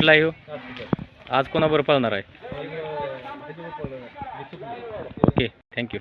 कुठला आहे हो? आज कोणाबरोबर पळणार आहे? ओके थँक्यू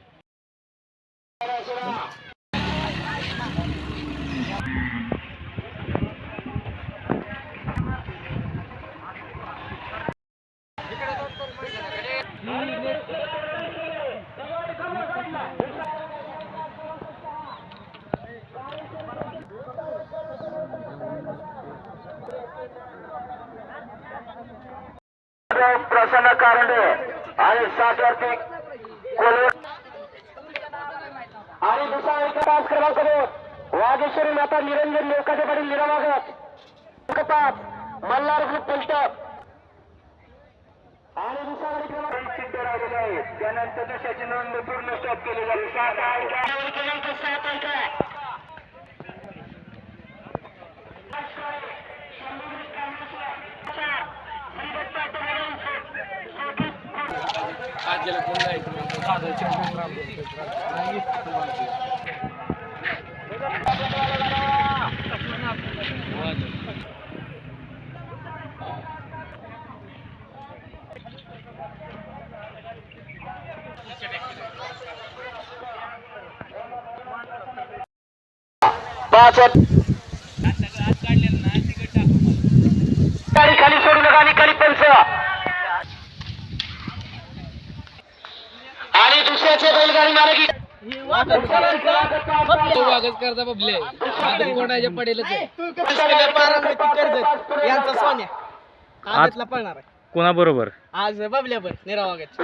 प्रसन्न कारंडे आणि सातवरती आणि दुसरा एक पाच क्रमांक दोन वागेश्वरी माता निरंजन नेवकाचे पाटील निरावागत पाच मल्हार ग्रुप पिलटप आणि दुसरा क्रमांक सिद्ध राहिलेले आहे त्यानंतर दुसऱ्याची नोंद पूर्ण स्टॉप केली जाईल सात आहे गाडी क्रमांक सात आहे काय पाच खाली सोडू नका आणि खाली पंच आणि दुसऱ्याचे बैलगाडी मालकी. बबले. कोणाच्या पडेलच यांचा सोन्या पळणार आहे कोणाबरोबर? आज बबल्या पण निरावागत